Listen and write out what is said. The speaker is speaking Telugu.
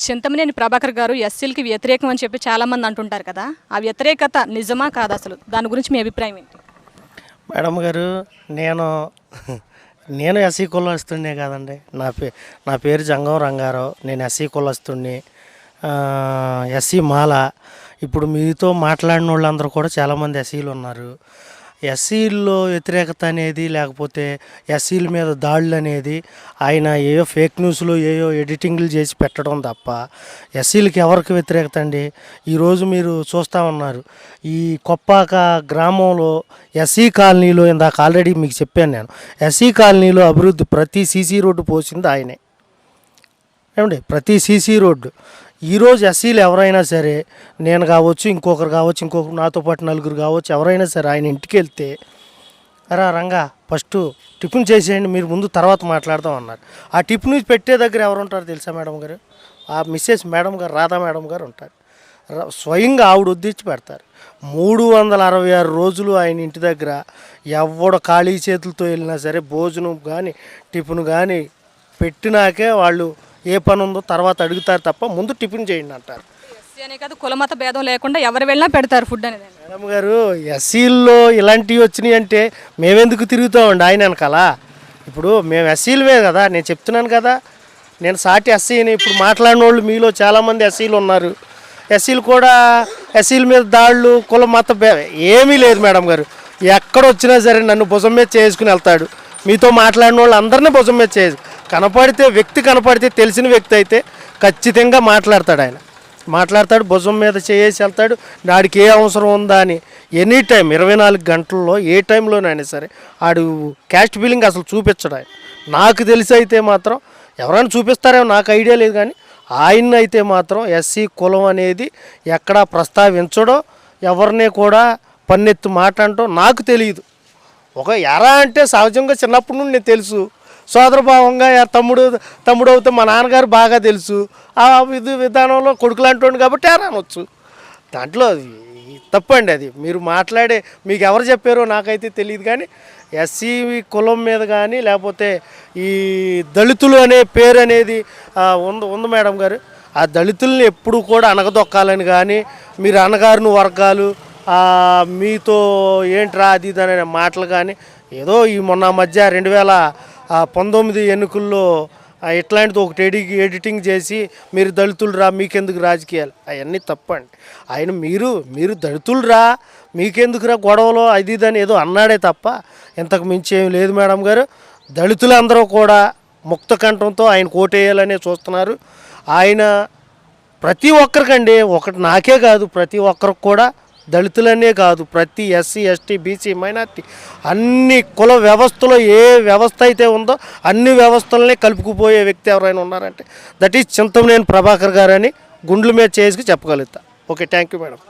చింతమనేని ప్రభాకర్ గారు ఎస్సీలకి వ్యతిరేకం అని చెప్పి చాలామంది అంటుంటారు కదా. ఆ వ్యతిరేకత నిజమా కాదా అసలు? దాని గురించి మీ అభిప్రాయం ఏంటి? మేడం గారు నేను నేను ఎస్సీ కులస్తుడినే కాదండి. నా పే నా పేరు జంగం రంగారావు. నేను ఎస్సీ కులస్తుడిని. ఎస్సీ మాల. ఇప్పుడు మీతో మాట్లాడిన వాళ్ళందరూ కూడా చాలామంది ఎస్సీలు ఉన్నారు. ఎస్సీల్లో వ్యతిరేకత అనేది లేకపోతే ఎస్సీల మీద దాడులు అనేది ఆయన ఏయో ఫేక్ న్యూస్లో ఏయో ఎడిటింగ్లు చేసి పెట్టడం తప్ప ఎస్సీలకి ఎవరికి వ్యతిరేకత అండి? ఈరోజు మీరు చూస్తూ ఉన్నారు ఈ కొప్పాక గ్రామంలో ఎస్సీ కాలనీలో ఇందాక ఆల్రెడీ మీకు చెప్పాను నేను. ఎస్సీ కాలనీలో అభివృద్ధి ప్రతి సీసీ రోడ్డు పోసింది ఆయనే. ఏమండి? ప్రతి సీసీ రోడ్డు. ఈరోజు ఎస్సీలు ఎవరైనా సరే నేను కావచ్చు ఇంకొకరు కావచ్చు ఇంకొకరు నాతో పాటు నలుగురు కావచ్చు ఎవరైనా సరే ఆయన ఇంటికి వెళ్తే రా రంగా ఫస్ట్ టిఫిన్ చేసేయండి మీరు ముందు తర్వాత మాట్లాడదాం అన్నారు. ఆ టిఫిన్ పెట్టే దగ్గర ఎవరు ఉంటారు తెలుసా మేడం గారు? ఆ మిస్సెస్ మేడం గారు రాధా మేడం గారు ఉంటారు. స్వయంగా ఆవిడ ఉద్దిచ్చి పెడతారు. మూడు వందల అరవై ఆరు రోజులు ఆయన ఇంటి దగ్గర ఎవడ ఖాళీ చేతులతో వెళ్ళినా సరే భోజనం కానీ టిఫిన్ కానీ పెట్టినాకే వాళ్ళు ఏ పని ఉందో తర్వాత అడుగుతారు తప్ప ముందు టిఫిన్ చేయండి అంటారు. ఎస్సీ అనే కాదు కులమత భేదం లేకుండా ఎవరు వెళ్ళినా పెడతారు ఫుడ్ అనేది. మేడం గారు ఎస్సీల్లో ఇలాంటివి వచ్చినాయి అంటే మేమెందుకు తిరుగుతామండి ఆయన వెనకాల? ఇప్పుడు మేము ఎస్సీలవే కదా నేను చెప్తున్నాను కదా నేను సాటి ఎస్సీని ఇప్పుడు మాట్లాడిన వాళ్ళు మీలో చాలామంది ఎస్సీలు ఉన్నారు. ఎస్సీలు కూడా ఎస్సీల మీద దాళ్ళు కుల మత ఏమీ లేదు మేడం గారు. ఎక్కడ వచ్చినా సరే నన్ను భుజం మీద చేసుకుని వెళ్తాడు. మీతో మాట్లాడిన వాళ్ళు అందరినీ భుజం మీద చేసు కనపడితే వ్యక్తి కనపడితే తెలిసిన వ్యక్తి అయితే ఖచ్చితంగా మాట్లాడతాడు ఆయన. మాట్లాడతాడు భుజం మీద చేసి వెళ్తాడు. నాడికి ఏ అవసరం ఉందా అని ఎనీ టైం ఇరవై నాలుగు గంటల్లో ఏ టైంలోనైనా సరే ఆడు క్యాస్ట్ బిల్లింగ్ అసలు చూపించడు ఆయన. నాకు తెలిసి అయితే మాత్రం ఎవరైనా చూపిస్తారేమో నాకు ఐడియా లేదు కానీ ఆయన అయితే మాత్రం ఎస్సీ కులం అనేది ఎక్కడా ప్రస్తావించడో ఎవరిని కూడా పన్నెత్తు మాట అంటో నాకు తెలియదు. ఒక ఎరా అంటే సహజంగా చిన్నప్పటి నుండి నేను తెలుసు. సోదరభావంగా తమ్ముడు తమ్ముడు అవుతే మా నాన్నగారు బాగా తెలుసు. ఆ విధి విధానంలో కొడుకులు అంటుండు కాబట్టి అనొచ్చు దాంట్లో తప్పండి అది. మీరు మాట్లాడే మీకు ఎవరు చెప్పారో నాకైతే తెలియదు కానీ ఎస్సీ కులం మీద కానీ లేకపోతే ఈ దళితులు అనే పేరు అనేది ఉంది ఉంది మేడం గారు. ఆ దళితుల్ని ఎప్పుడు కూడా అనగదొక్కాలని కానీ మీరు అన్నగారిని వర్గాలు మీతో ఏంట్రా అది దాని మాటలు కానీ ఏదో ఈ మొన్న మధ్య రెండు వేల పంతొమ్మిది ఎన్నికల్లో ఇట్లాంటిది ఒకటి ఎడి ఎడిటింగ్ చేసి మీరు దళితులు రా మీకెందుకు రాజకీయాలు? అవన్నీ తప్పండి. ఆయన మీరు మీరు దళితులు రా మీకెందుకురా గొడవలో? అది ఇది అని ఏదో అన్నాడే తప్ప ఇంతకు మించి ఏం లేదు మేడం గారు. దళితులందరూ కూడా ముక్త కంఠంతో ఆయన కోటేయాలనే చూస్తున్నారు. ఆయన ప్రతి ఒక్కరికండి ఒకటి నాకే కాదు ప్రతి ఒక్కరికి కూడా దళితులనే కాదు ప్రతి ఎస్సీ ఎస్టీ బీసీ మైనార్టీ అన్ని కుల వ్యవస్థలో ఏ వ్యవస్థ అయితే ఉందో అన్ని వ్యవస్థలనే కలుపుకుపోయే వ్యక్తి ఎవరైనా ఉన్నారంటే దట్ ఈజ్ చింతమనేని ప్రభాకర్ గారు అని గుండ్ల మీద చేసుకు చెప్పగలుగుతా. Okay thank you madam.